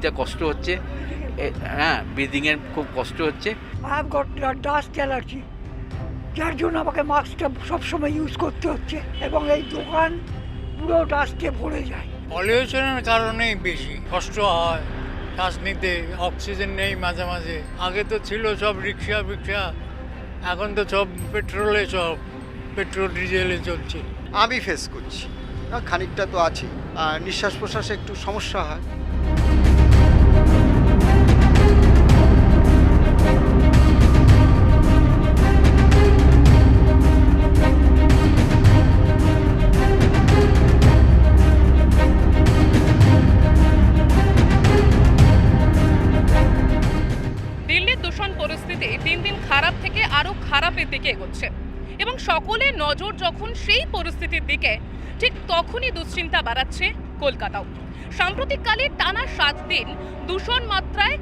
নিতে কষ্ট হচ্ছে। এ- হ্যাঁ ব্রিদিংয়ের খুব কষ্ট হচ্ছে। I have got dust allergy যার জন্য আমাকে মাস্কটা সবসময় ইউজ করতে হচ্ছে এবং এই দোকান পুরো ডাস্টে ভরে যায়। পলিউশনের কারণেই বেশি কষ্ট হয়। শ্বাস নিতে অক্সিজেন নেই মাঝে মাঝে। আগে তো ছিল সব রিক্সা ফিক্সা এখন তো সব পেট্রোলে সব পেট্রোল ডিজেলে চলছে। আমি ফেস করছি। না খানিকটা তো আছে। আর নিঃশ্বাস প্রশ্বাসে একটু সমস্যা হয়। এবং সকলের নজর যখন সেই পরিস্থিতির দিকে, ঠিক তখনই দুশ্চিন্তা বাড়াচ্ছে কলকাতাও। সাম্প্রতিককালে টানা সাত দিন দূষণ মাত্রায়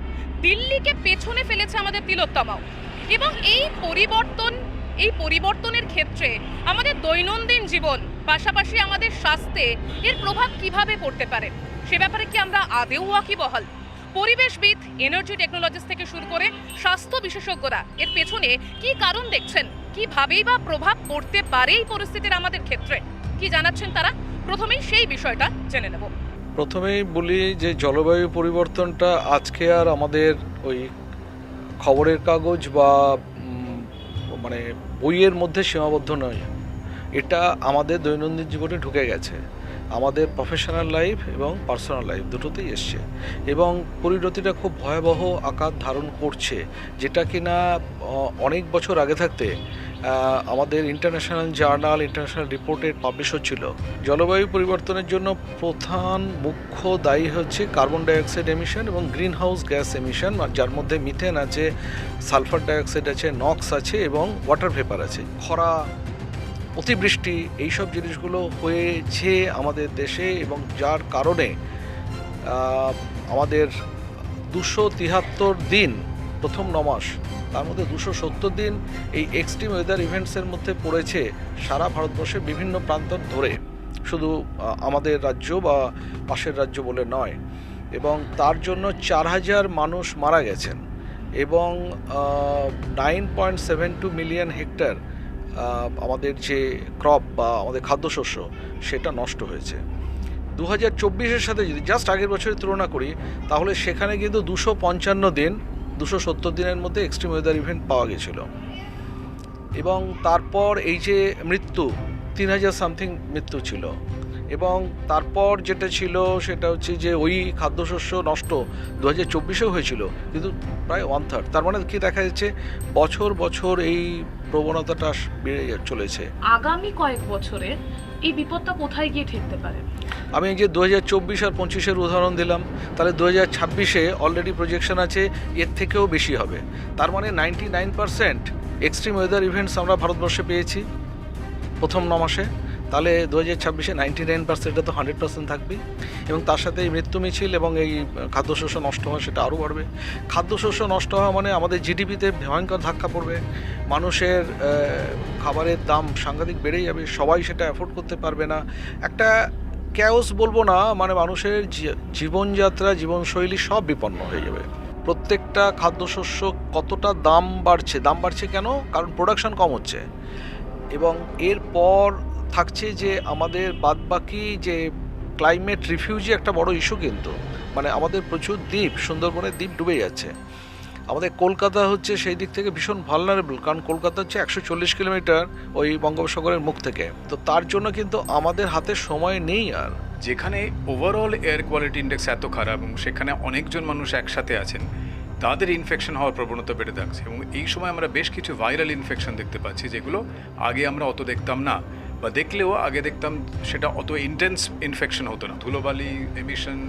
দিল্লিকে পেছনে ফেলেছে আমাদের তিলোত্তমাও। এবং এই পরিবর্তন, এই পরিবর্তনের ক্ষেত্রে আমাদের দৈনন্দিন জীবন, পাশাপাশি আমাদের স্বাস্থ্যে এর প্রভাব কীভাবে পড়তে পারে, সে ব্যাপারে কি আমরা আদেও ওয়াকিবহাল পরিবেশবিদ এনার্জি টেকনোলজিস থেকে শুরু করে স্বাস্থ্য বিশেষজ্ঞরা এর পেছনে কি কারণ দেখছেন? কিভাবেই বা প্রভাব পড়তে পারে এই পরিস্থিতির আমাদের ক্ষেত্রে? কি জানাচ্ছেন তারা? প্রথমেই সেই বিষয়টা জেনে নেব। প্রথমেই বলি যে জলবায়ু পরিবর্তনটা আজকে আর আমাদের ওই খবরের কাগজ বা মানে বইয়ের মধ্যে সীমাবদ্ধ নয়। এটা আমাদের দৈনন্দিন জীবনে ঢুকে গেছে। আমাদের প্রফেশনাল লাইফ এবং পার্সোনাল লাইফ দুটোতেই এসছে। এবং পরিণতিটা খুব ভয়াবহ আকার ধারণ করছে। যেটা কিনা অনেক বছর আগে থাকতে আমাদের ইন্টারন্যাশনাল জার্নাল ইন্টারন্যাশনাল রিপোর্টের পাবলিশ হচ্ছিল। জলবায়ু পরিবর্তনের জন্য প্রধান মুখ্য দায়ী হচ্ছে কার্বন ডাইঅক্সাইড এমিশন এবং গ্রিন হাউস গ্যাস এমিশন যার মধ্যে মিথেন আছে সালফার ডাইঅক্সাইড আছে নক্স আছে এবং ওয়াটার ভেপার আছে। খরা, অতিবৃষ্টি, এইসব জিনিসগুলো হয়েছে আমাদের দেশে এবং যার কারণে আমাদের দুশো তিহাত্তর দিন প্রথম নমাস তার মধ্যে দুশো সত্তর দিন এই এক্সট্রিম ওয়েদার ইভেন্টসের মধ্যে পড়েছে সারা ভারতবর্ষের বিভিন্ন প্রান্ত ধরে। শুধু আমাদের রাজ্য বা পাশের রাজ্য বলে নয়, এবং তার জন্য চার হাজার মানুষ মারা গেছেন এবং nine point seven two million hectare আমাদের যে ক্রপ বা আমাদের খাদ্যশস্য, সেটা নষ্ট হয়েছে। দু হাজার চব্বিশের সাথে যদি জাস্ট আগের বছরের তুলনা করি, তাহলে সেখানে কিন্তু দুশো পঞ্চান্ন দিন দুশো সত্তর দিনের মধ্যে এক্সট্রিম ওয়েদার ইভেন্ট পাওয়া গেছিল। এবং তারপর এই যে মৃত্যু, তিন হাজার সামথিং মৃত্যু ছিল। এবং তারপর যেটা ছিল সেটা হচ্ছে যে ওই খাদ্যশস্য নষ্ট দু হাজার চব্বিশেও হয়েছিল কিন্তু প্রায় ওয়ান থার্ড তার মানে কি দেখা যাচ্ছে বছর বছর এই প্রবণতাটা বেড়ে চলেছে। আগামী কয়েক বছরে এই বিপদটা কোথায় গিয়ে ঠেকতে পারে? আমি যে দু হাজার চব্বিশ আর পঁচিশের উদাহরণ দিলাম তাহলে দু হাজার ছাব্বিশে অলরেডি প্রজেকশন আছে এর থেকেও বেশি হবে। তার মানে ninety nine percent extreme weather events আমরা ভারতবর্ষে পেয়েছি প্রথম ন মাসে। তাহলে দু হাজার ছাব্বিশে নাইনটি নাইন পার্সেন্টটা তো হান্ড্রেড পার্সেন্ট থাকবে। এবং তার সাথে এই মৃত্যু মিছিল এবং এই খাদ্যশস্য নষ্ট হওয়া সেটা আরও বাড়বে। খাদ্যশস্য নষ্ট হওয়া মানে আমাদের জিডিপিতে ভয়ঙ্কর ধাক্কা পড়বে। মানুষের খাবারের দাম সাংঘাতিক বেড়ে যাবে। সবাই সেটা অ্যাফোর্ড করতে পারবে না। একটা ক্যাওস বলব না মানে মানুষের জীবনযাত্রা, জীবনশৈলী সব বিপন্ন হয়ে যাবে। প্রত্যেকটা খাদ্যশস্য কতটা দাম বাড়ছে দাম বাড়ছে কেন? কারণ প্রোডাকশন কম হচ্ছে। এবং এরপর থাকছে যে আমাদের বাদবাকি যে ক্লাইমেট রিফিউজি একটা বড় ইস্যু কিন্তু। মানে আমাদের প্রচুর দ্বীপ, সুন্দরবনের দ্বীপ ডুবে যাচ্ছে। আমাদের কলকাতা হচ্ছে সেই দিক থেকে ভীষণ ভালনারেবল কারণ কলকাতা হচ্ছে একশো চল্লিশ কিলোমিটার ওই বঙ্গোপসাগরের মুখ থেকে। তো তার জন্য কিন্তু আমাদের হাতে সময় নেই আর। যেখানে ওভারঅল এয়ার কোয়ালিটি ইন্ডেক্স এত খারাপ এবং সেখানে অনেকজন মানুষ একসাথে আছেন, তাদের ইনফেকশন হওয়ার প্রবণতা বেড়ে থাকছে। এবং এই সময় আমরা বেশ কিছু ভাইরাল ইনফেকশন দেখতে পাচ্ছি, যেগুলো আগে আমরা অত দেখতাম না। বা দেখলেও আগে দেখতাম সেটা অত ইন্টেন্স ইনফেকশন হতো না। ধুলোবালি এমিশন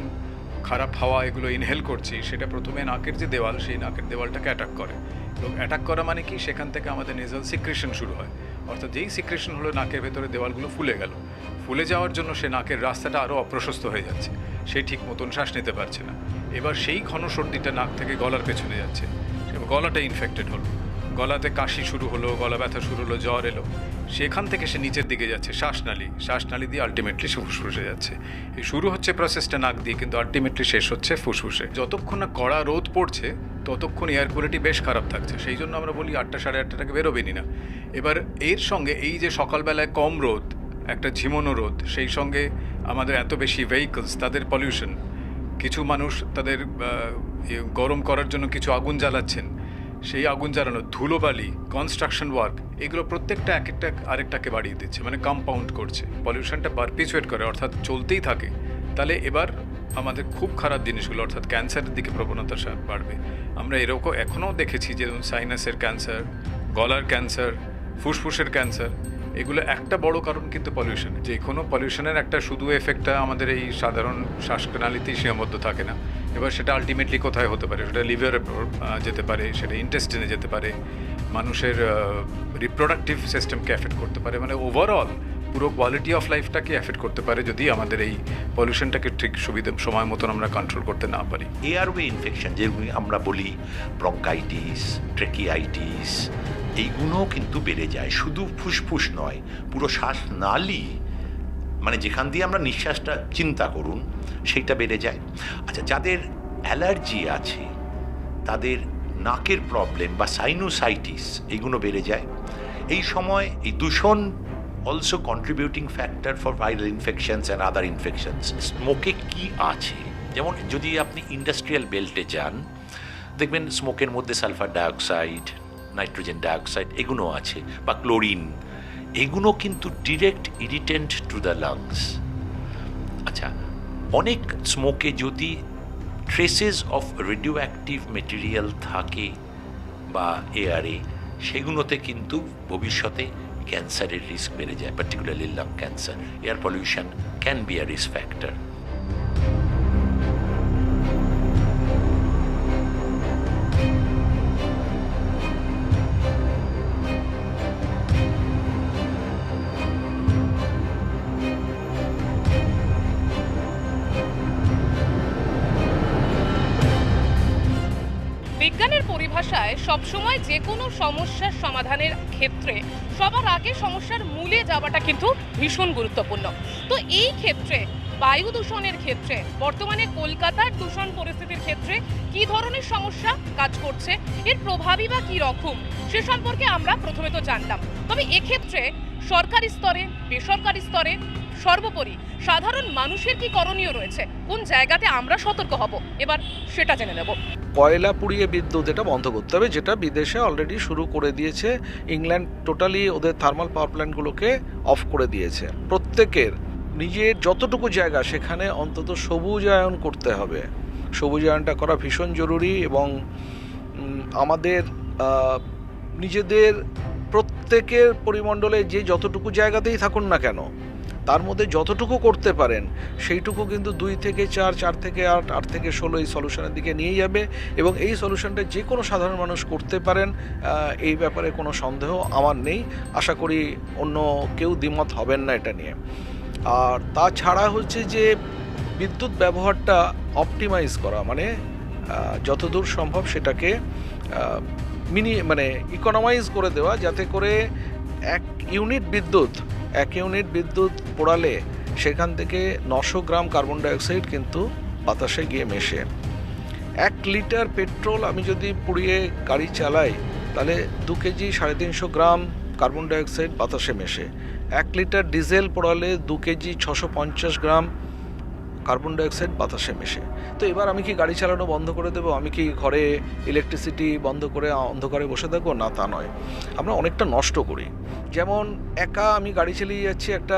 খারাপ হাওয়া এগুলো ইনহেল করছি, সেটা প্রথমে নাকের যে দেওয়াল, সেই নাকের দেওয়ালটাকে অ্যাটাক করে। এবং অ্যাটাক করা মানে কি? সেখান থেকে আমাদের নেজাল সিক্রেশন শুরু হয়। অর্থাৎ যেই সিক্রেশন হলো নাকের ভেতরে দেওয়ালগুলো ফুলে গেল। ফুলে যাওয়ার জন্য সে নাকের রাস্তাটা আরও অপ্রশস্ত হয়ে যাচ্ছে। সে ঠিক মতন শ্বাস নিতে পারছে না। এবার সেই ঘন সর্দিটা নাক থেকে গলার পেছনে যাচ্ছে। গলাটা ইনফেক্টেড হলো। গলাতে কাশি শুরু হলো, গলা ব্যথা শুরু হলো, জ্বর এলো। সেখান থেকে সে নিচের দিকে যাচ্ছে শ্বাসনালী শ্বাসনালী দিয়ে আলটিমেটলি সে ফুসফুসে যাচ্ছে। এই শুরু হচ্ছে প্রসেসটা নাক দিয়ে, কিন্তু আলটিমেটলি শেষ হচ্ছে ফুসফুসে। যতক্ষণ না কড়া রোদ পড়ছে, ততক্ষণ এয়ার কোয়ালিটি বেশ খারাপ থাকছে। সেই জন্য আমরা বলি আটটা সাড়ে আটটাটাকে বেরোবেনি না। এবার এর সঙ্গে এই যে সকালবেলায় কম রোদ, একটা ঝিমোনো রোদ, সেই সঙ্গে আমাদের এত বেশি ভেহিকলস তাদের পলিউশন কিছু মানুষ তাদের গরম করার জন্য কিছু আগুন জ্বালাচ্ছেন। সেই আগুন জ্বালানো ধুলোবালি কনস্ট্রাকশন ওয়ার্ক এগুলো প্রত্যেকটা এক একটা আরেকটাকে বাড়িয়ে দিচ্ছে মানে কম্পাউন্ড করছে। পলিউশনটা পারপিচুয়েট করে, অর্থাৎ চলতেই থাকে। তাহলে এবার আমাদের খুব খারাপ জিনিসগুলো, অর্থাৎ ক্যান্সারের দিকে প্রবণতা বাড়বে। আমরা এরকম এখনও দেখেছি যেমন সাইনাসের ক্যান্সার গলার ক্যান্সার ফুসফুসের ক্যান্সার এগুলো একটা বড় কারণ কিন্তু পলিউশন যে কোনো পলিউশনের একটা শুধু এফেক্টটা আমাদের এই সাধারণ শ্বাসনালীতেই সীমাবদ্ধ থাকে না। এবার সেটা আলটিমেটলি কোথায় হতে পারে? সেটা লিভারে যেতে পারে, সেটা ইন্টেস্টিনে যেতে পারে। মানুষের রিপ্রোডাক্টিভ সিস্টেমকে এফেক্ট করতে পারে। মানে ওভারঅল পুরো কোয়ালিটি অফ লাইফটাকে এফেক্ট করতে পারে যদি আমাদের এই পলিউশনটাকে ঠিক সুবিধা, সময় মতন আমরা কন্ট্রোল করতে না পারি। এয়ারওয়ে ইনফেকশন যেগুলো আমরা বলি ব্রঙ্কাইটিস ট্রেকিয়াইটিস এইগুলোও কিন্তু বেড়ে যায়। শুধু ফুসফুস নয়, পুরো শ্বাসনালী মানে যেখান দিয়ে আমরা নিঃশ্বাসটা চিন্তা করুন, সেইটা বেড়ে যায়। আচ্ছা যাদের অ্যালার্জি আছে, তাদের নাকের প্রবলেম বা সাইনোসাইটিস, এইগুলো বেড়ে যায়। এই সময় এই দূষণ also contributing factor for viral infections and other infections স্মোকে কি আছে? যেমন যদি আপনি ইন্ডাস্ট্রিয়াল বেল্টে যান, দেখবেন স্মোকের মধ্যে সালফার ডাইঅক্সাইড নাইট্রোজেন ডাইঅক্সাইড এগুলো আছে, বা ক্লোরিন। এগুলো কিন্তু direct irritant to the lungs আচ্ছা অনেক স্মোকে যদি traces of radioactive material থাকে বা এয়ারে সেগুলোতে কিন্তু ভবিষ্যতে ক্যান্সারের রিস্ক বেড়ে যায় particularly lung cancer air pollution can be a risk factor পরিভাষায়, সবসময় যে কোনো সমস্যার সমাধানের ক্ষেত্রে সবার আগে সমস্যার মূলে যাওয়াটা কিন্তু ভীষণ গুরুত্বপূর্ণ। তো এই ক্ষেত্রে, বায়ু দূষণের ক্ষেত্রে, বর্তমানে কলকাতার দূষণ পরিস্থিতির ক্ষেত্রে কি ধরনের সমস্যা কাজ করছে, এর প্রভাবই বা কী রকম, সে সম্পর্কে আমরা প্রথমে তো জানলাম তবে এক্ষেত্রে সরকারি স্তরে, বেসরকারি স্তরে, সর্বোপরি সাধারণ মানুষের কি করণীয় রয়েছে? কোন জায়গাতে আমরা সতর্ক হব? এবার সেটা জেনে নেব। কয়লা পুড়িয়ে বিদ্যুৎ এটা বন্ধ করতে হবে, যেটা বিদেশে অলরেডি শুরু করে দিয়েছে। ইংল্যান্ড টোটালি ওদের থার্মাল পাওয়ার প্ল্যান্টগুলোকে অফ করে দিয়েছে। প্রত্যেকের নিজের যতটুকু জায়গা, সেখানে অন্তত সবুজায়ন করতে হবে। সবুজায়নটা করা ভীষণ জরুরি এবং আমাদের নিজেদের প্রত্যেকের পরিমণ্ডলে যে যতটুকু জায়গাতেই থাকুন না কেন, তার মধ্যে যতটুকু করতে পারেন, সেইটুকু কিন্তু দুই থেকে চার চার থেকে আট আট থেকে ষোলো এই সলিউশনের দিকে নিয়ে যাবে এবং এই সলিউশনটা যে কোনো সাধারণ মানুষ করতে পারেন এই ব্যাপারে কোনো সন্দেহ আমার নেই। আশা করি অন্য কেউ দ্বিমত হবেন না এটা নিয়ে। আর তাছাড়া হচ্ছে যে বিদ্যুৎ ব্যবহারটা অপটিমাইজ করা মানে যতদূর সম্ভব সেটাকে মিনি মানে ইকোনমাইজ করে দেওয়া যাতে করে এক ইউনিট বিদ্যুৎ, এক ইউনিট বিদ্যুৎ পোড়ালে সেখান থেকে নশো গ্রাম কার্বন ডাইঅক্সাইড কিন্তু বাতাসে গিয়ে মেশে। এক লিটার পেট্রোল আমি যদি পুড়িয়ে গাড়ি চালাই, তাহলে দু কেজি সাড়ে তিনশো গ্রাম কার্বন ডাইঅক্সাইড বাতাসে মেশে। এক লিটার ডিজেল পোড়ালে দু কেজি ছশো পঞ্চাশ গ্রাম কার্বন ডাইঅক্সাইড বাতাসে মেশে। তো এবার আমি কি গাড়ি চালানো বন্ধ করে দেবো? আমি কি ঘরে ইলেকট্রিসিটি বন্ধ করে অন্ধকারে বসে থাকব? না, তা নয়। আমরা অনেকটা নষ্ট করি। যেমন একা আমি গাড়ি চালিয়ে যাচ্ছি, একটা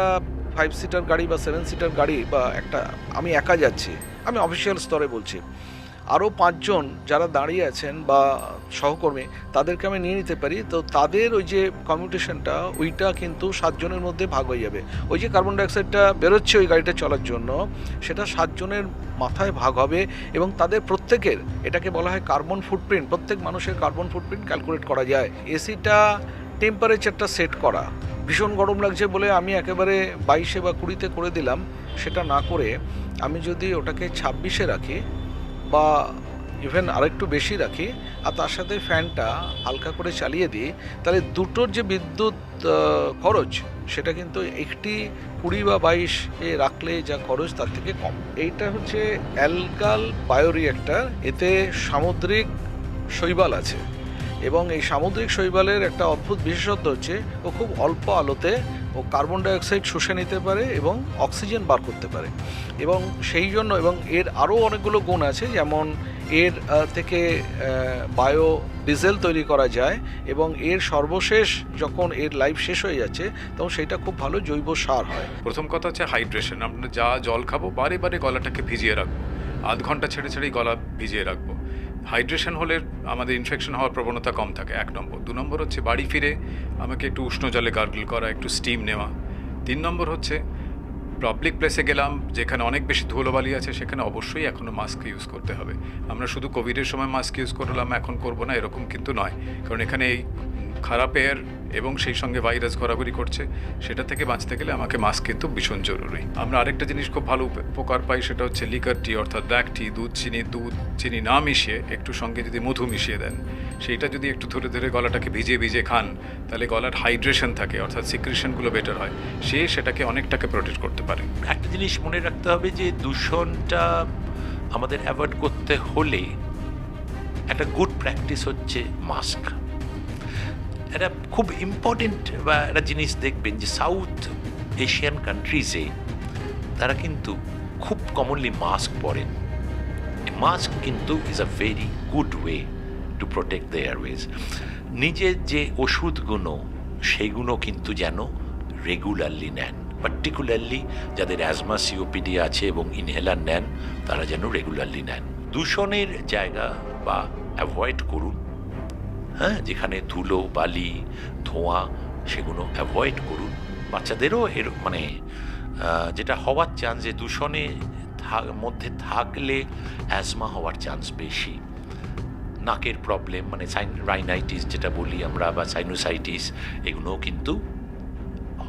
ফাইভ সিটার গাড়ি বা সেভেন সিটার গাড়ি বা একটা, আমি একা যাচ্ছি। আমি অফিসিয়াল স্তরে বলছি। আরও পাঁচজন যারা দাঁড়িয়ে আছেন বা সহকর্মী, তাদেরকে আমি নিয়ে নিতে পারি। তো তাদের ওই যে কমিউটেশনটা, ওইটা কিন্তু সাতজনের মধ্যে ভাগ হয়ে যাবে। ওই যে কার্বন ডাইঅক্সাইডটা বেরোচ্ছে ওই গাড়িটা চলার জন্য, সেটা সাতজনের মাথায় ভাগ হবে এবং তাদের প্রত্যেকের, এটাকে বলা হয় কার্বন ফুটপ্রিন্ট, প্রত্যেক মানুষের কার্বন ফুটপ্রিন্ট ক্যালকুলেট করা যায়। এসিটা, টেম্পারেচারটা সেট করা। ভীষণ গরম লাগছে বলে আমি একেবারে বাইশে বা কুড়িতে করে দিলাম, সেটা না করে আমি যদি ওটাকে ছাব্বিশে রাখি বা ইভেন আরেকটু বেশি রাখি, আর তার সাথে ফ্যানটা হালকা করে চালিয়ে দিই, তাহলে দুটোর যে বিদ্যুৎ খরচ, সেটা কিন্তু একটি কুড়ি বা বাইশ এ রাখলে যা খরচ তার থেকে কম। এইটা হচ্ছে অ্যালগাল বায়োরিয়েক্টার, এতে সামুদ্রিক শৈবাল আছে। এবং এই সামুদ্রিক শৈবালের একটা অদ্ভুত বিশেষত্ব হচ্ছে, ও খুব অল্প আলোতে ও কার্বন ডাইঅক্সাইড শুষে নিতে পারে এবং অক্সিজেন বার করতে পারে। এবং সেই জন্য এবং এর আরও অনেকগুলো গুণ আছে, যেমন এর থেকে বায়ো ডিজেল তৈরি করা যায় এবং এর সর্বশেষ যখন এর লাইফ শেষ হয়ে যাচ্ছে, তখন সেটা খুব ভালো জৈব সার হয়। প্রথম কথা হচ্ছে হাইড্রেশন আমরা যা জল খাব, বারে বারে গলাটাকে ভিজিয়ে রাখব। আধ ঘণ্টা ছেড়ে ছেড়েই গলা ভিজিয়ে রাখব। হাইড্রেশন হলে আমাদের ইনফেকশন হওয়ার প্রবণতা কম থাকে, এক নম্বর। দু নম্বর হচ্ছে বাড়ি ফিরে আমাকে একটু উষ্ণ জলে গার্গল করা, একটু স্টিম নেওয়া। তিন নম্বর হচ্ছে পাবলিক প্লেসে গেলাম, যেখানে অনেক বেশি ধুলোবালি আছে, সেখানে অবশ্যই এখনও মাস্ক ইউজ করতে হবে। আমরা শুধু কোভিডের সময় মাস্ক ইউজ করলাম, এখন করব না, এরকম কিন্তু নয়। কারণ এখানে এই খারাপ এয়ার এবং সেই সঙ্গে ভাইরাস ঘোরাঘুরি করছে, সেটা থেকে বাঁচতে গেলে আমাকে মাস্ক কিন্তু ভীষণ জরুরি। আমরা আরেকটা জিনিস খুব ভালো উপকার পাই, সেটা হচ্ছে লিকার টি অর্থাৎ ব্ল্যাক টি দুধ, চিনি দুধ, চিনি না মিশিয়ে একটু সঙ্গে যদি মধু মিশিয়ে দেন, সেইটা যদি একটু ধরে ধরে গলাটাকে ভিজিয়ে ভিজিয়ে খান, তাহলে গলার হাইড্রেশন থাকে, অর্থাৎ সিক্রেশনগুলো বেটার হয়। সে সেটাকে অনেকটাকে প্রোটেক্ট করতে পারে। একটা জিনিস মনে রাখতে হবে যে দূষণটা আমাদের অ্যাভয়েড করতে হলে একটা গুড প্র্যাকটিস হচ্ছে মাস্ক এটা খুব ইম্পর্টেন্ট বা একটা জিনিস দেখবেন যে সাউথ এশিয়ান কান্ট্রিজে তারা কিন্তু খুব কমনলি মাস্ক পরেন। মাস্ক কিন্তু is a very good way to protect the airways নিজের যে ওষুধগুলো সেইগুলো কিন্তু যেন রেগুলারলি নেন। পার্টিকুলারলি যাদের অ্যাজমা সিওপিডি আছে এবং ইনহেলার নেন, তারা যেন রেগুলারলি নেন। দূষণের জায়গা বা অ্যাভয়েড করুন। হ্যাঁ যেখানে ধুলো, বালি, ধোঁয়া সেগুলো অ্যাভয়েড করুন। বাচ্চাদেরও এর মানে যেটা হওয়ার চান্স যে দূষণে মধ্যে থাকলে অ্যাজমা হওয়ার চান্স বেশি। নাকের প্রবলেম মানে সাইন রাইনাইটিস যেটা বলি আমরা, বা সাইনোসাইটিস এগুলোও কিন্তু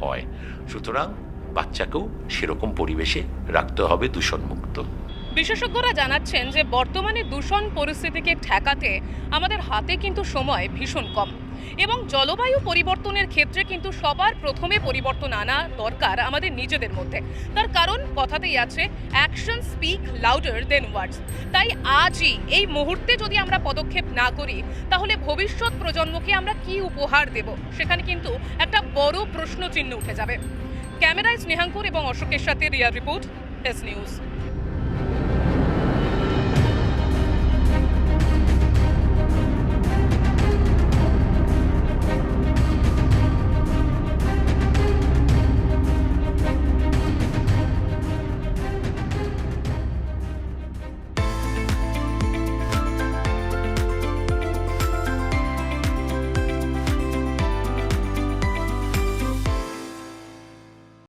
হয়। সুতরাং বাচ্চাকেও সেরকম পরিবেশে রাখতে হবে দূষণমুক্ত। বিশেষজ্ঞরা জানাচ্ছেন যে বর্তমানে দূষণ পরিস্থিতিকে ঠেকাতে আমাদের হাতে কিন্তু সময় ভীষণ কম। এবং জলবায়ু পরিবর্তনের ক্ষেত্রে কিন্তু সবার প্রথমে পরিবর্তন আনা দরকার আমাদের নিজেদের মধ্যে। তার কারণ কথাতেই আছে action speak louder than words তাই আজই, এই মুহূর্তে যদি আমরা পদক্ষেপ না করি, তাহলে ভবিষ্যৎ প্রজন্মকে আমরা কি উপহার দেব? সেখানে কিন্তু একটা বড় প্রশ্নচিহ্ন উঠে যাবে। ক্যামেরায় স্নেহাঙ্কুর এবং অশোকের সাথে রিয়া রিপোর্ট এস নিউজ